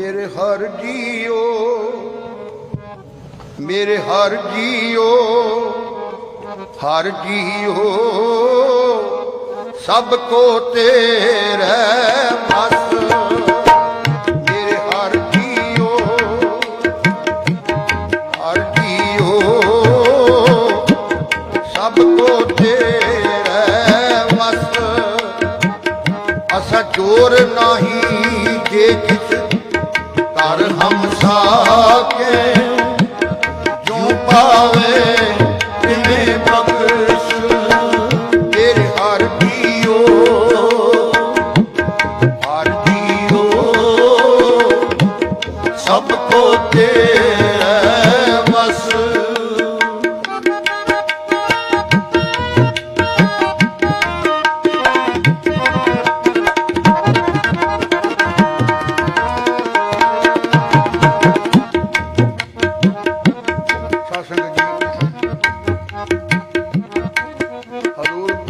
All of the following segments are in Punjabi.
ਮੇਰੇ ਹਰ ਜੀਓ ਮੇਰੇ ਹਰ ਜੀਓ ਹਰ ਜੀਓ ਸਭ ਕੋ ਤੇਰੇ ਬਸ ਪਾਵੇ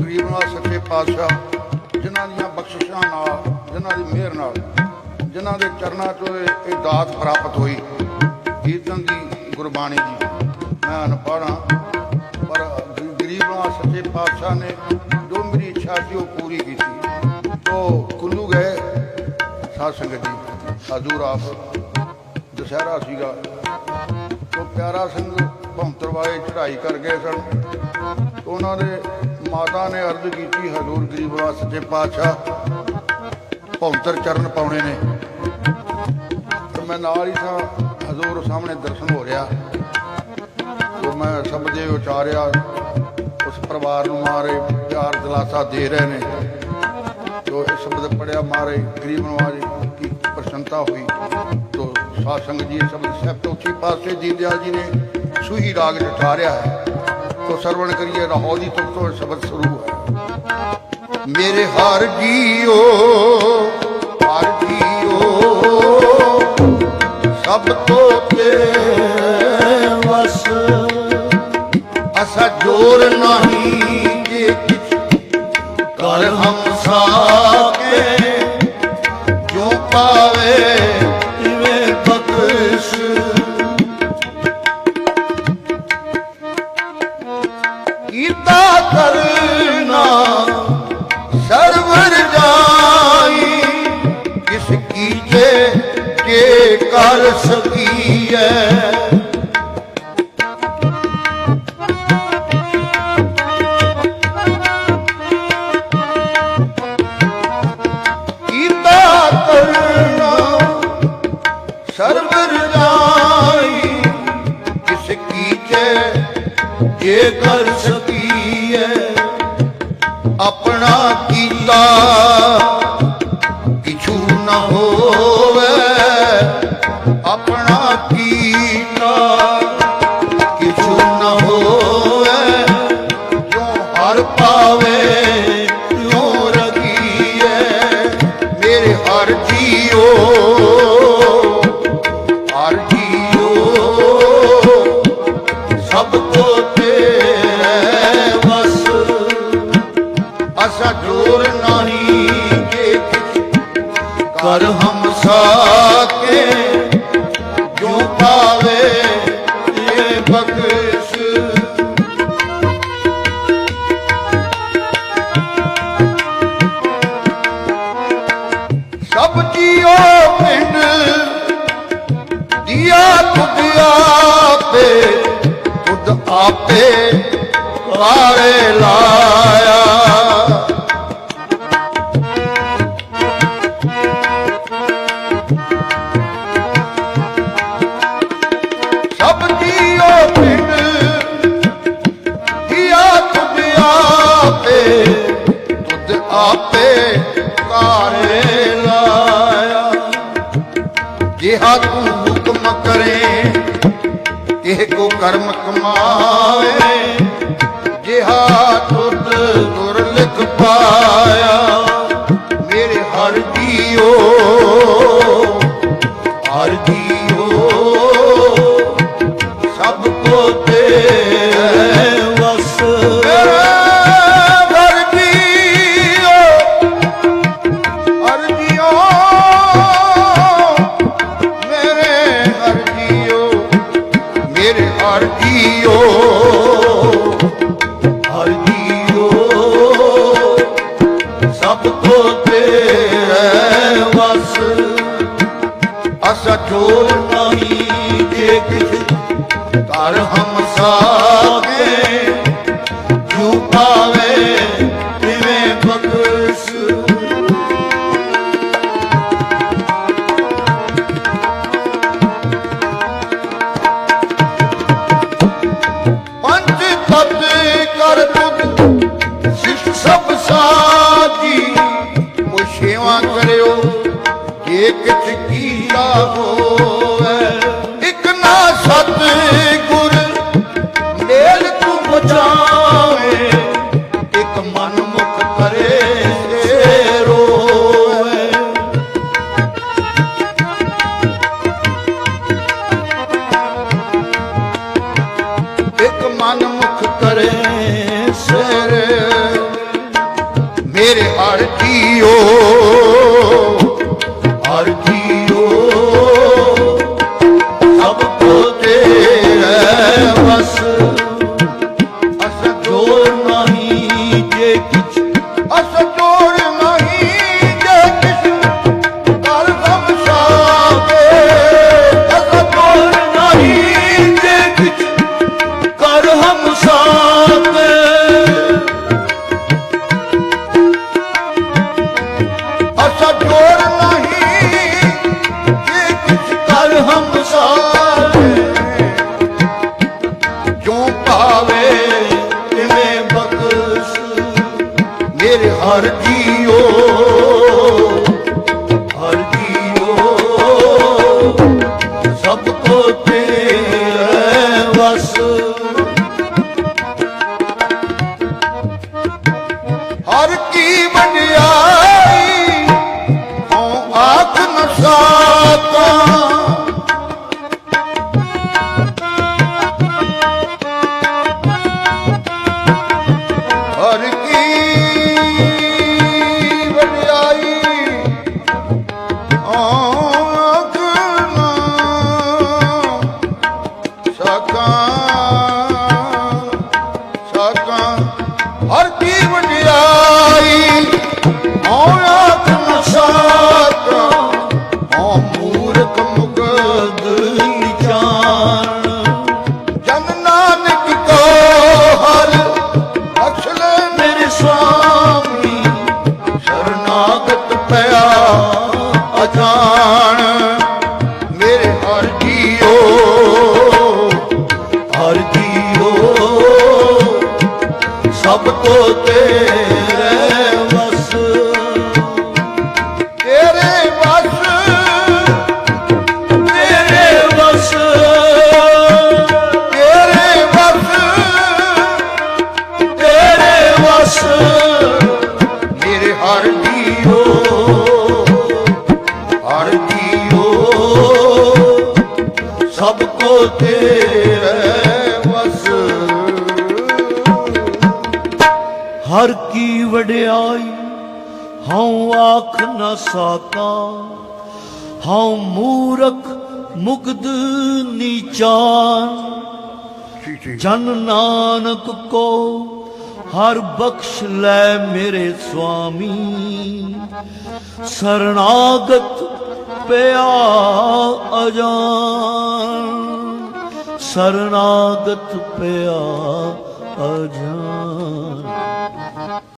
ਗਰੀਬ ਨਾਲ ਸੱਚੇ ਪਾਤਸ਼ਾਹ, ਜਿਨ੍ਹਾਂ ਦੀਆਂ ਬਖਸ਼ਿਸ਼ਾਂ ਨਾਲ, ਜਿਨ੍ਹਾਂ ਦੀ ਮਿਹਰ ਨਾਲ, ਜਿਨ੍ਹਾਂ ਦੇ ਚਰਨਾਂ 'ਚੋਂ ਇਹ ਦਾਤ ਪ੍ਰਾਪਤ ਹੋਈ, ਕੀਰਤਨ ਦੀ ਗੁਰਬਾਣੀ ਦੀ। ਮੈਂ ਅਨਪੜ੍ਹਾਂ ਪਰ ਗਰੀਬ ਨਾਲ ਸੱਚੇ ਪਾਤਸ਼ਾਹ ਨੇ ਜੋ ਮੇਰੀ ਇੱਛਾ ਸੀ ਉਹ ਪੂਰੀ ਕੀਤੀ। ਤੋ ਕੁੱਲੂ ਗਏ ਸਾਧ ਸੰਗਤ ਜੀ ਸਾਧੂ ਆਪ, ਦੁਸਹਿਰਾ ਸੀਗਾ। ਤੋ ਪਿਆਰਾ ਸਿੰਘ ਭੌਂਤਰ ਵਾਲੇ ਚੜ੍ਹਾਈ ਕਰ ਗਏ ਸਨ। ਉਹਨਾਂ ਦੇ ਮਾਤਾ ਨੇ ਅਰਜ਼ ਕੀਤੀ, ਹਜ਼ੂਰ ਗਰੀਬ ਸੱਚੇ ਪਾਤਸ਼ਾਹ ਭੌਂਤਰ ਚਰਨ ਪਾਉਣੇ ਨੇ। ਤੇ ਮੈਂ ਨਾਲ ਹੀ ਸਾਂ, ਹਜ਼ੂਰ ਸਾਹਮਣੇ ਦਰਸ਼ਨ ਹੋ ਰਿਹਾ। ਤੋ ਮੈਂ ਸਭ ਦੇ ਉਚਾਰਿਆ, ਉਸ ਪਰਿਵਾਰ ਨੂੰ ਮਾਰੇ, ਪਿਆਰ ਦਿਲਾਸਾ ਦੇ ਰਹੇ ਨੇ। ਜੋ ਇਹ ਸ਼ਬਦ ਪੜਿਆ, ਮਾਰੇ, ਗਰੀਬ ਨਵਾਜ ਕੀ ਪ੍ਰਸੰਨਤਾ ਹੋਈ। ਤੋ ਸਾਧ ਸੰਗਤ ਜੀ ਸ਼ਬਦ ਸਾਹਿਬ ਤੋਂ ਉੱਚੀ ਪਾਸੇ ਦੀਨ ਦਿਆਲ ਜੀ ਨੇ ਸੂਹੀ ਰਾਗ ਜਠਾਰਿਆ ਹੈ। ਤੋ ਸਰਵਣ ਕਰੀਏ ਲਾਹੌਰ ਦੀ ਤੁਕ ਤੋਂ ਸ਼ਬਦ ਸ਼ੁਰੂ ਹੈ ਮੇਰੇ ਹਰ ਜੀਓ ਹਰ ਜੀਓ, ਸਭ ਤੋਂ ਤੇਰੇ ਵਸ ਅਸਾ ਜੋਰ ਨਹੀਂ ਕਰਨਾ। ਸਰਵਰ ਜਾਈ ਕਿਸ ਕੀਜੇ ਕੇ ਕਰ ਸਕੀਐ। ਕੀਤਾ ਸਰਵਰ ਜਾਈ ਕਿਸ ਕੀਜੇ ਜੇ ਕਰ ਸਕ ਆਪਣਾ ਕੀਤਾ। ਕਿਛੂ ਨਾ ਹੋਵੇ। ਆਪਣਾ ਕਰ ਹਮ ਸਾਕੇ ਜੋ ਪਾਵੇ ਇਹ ਬਖਸ਼? ਸਭ ਜੀਓ ਪਿੰਡ ਦਿਆ ਤੁਧ ਆਪੇ ਤੁਧ ਆਪੇ ਵਾਰੇ ਕਰਮ ਕਮਾਵੇ ਜਿਹਾ ਤੁਧ ਗੁਰ ਲਿਖ ਪਾਇਆ। ਕਿ ਕਿਛ ਕੀਤਾ ਹੋਵੇ। ਇਕ ਨਾ ਸਤ ਗੁਰ ਮੇਲ ਤੂੰ ਬਚਾਵੇ ਇੱਕ ਮਨ ਮੁਖ ਕਰੇ ਸੇ ਰੋਵੇ। ਇੱਕ ਮਨ ਮੁਖ ਕਰੇ ਸੇ ਮੇਰੇ ਹਰ ਜੀਓ ਵਸ ਮੇਰੇ ਹਰ ਜੀਓ ਹਰ ਜੀਓ। ਸਭ ਕੋ ਤੇਰੇ ਵਸ। ਹਰ ਹਰ ਕੀ ਵਡਿਆਈ, ਹਉ ਆਖ ਨਾ ਸਾਕਾ, ਹਉ ਮੂਰਖ ਮੁਗਦ ਨੀਚਾਨ। ਜਨ ਨਾਨਕ ਕੋ ਹਰ ਬਖਸ਼ ਲੈ ਮੇਰੇ ਸੁਆਮੀ ਸਰਣਾਗਤ ਪਿਆ ਅਜਾਨ। ਸਰਣਾਗਤ ਪਿਆ ਅਜਾਨ।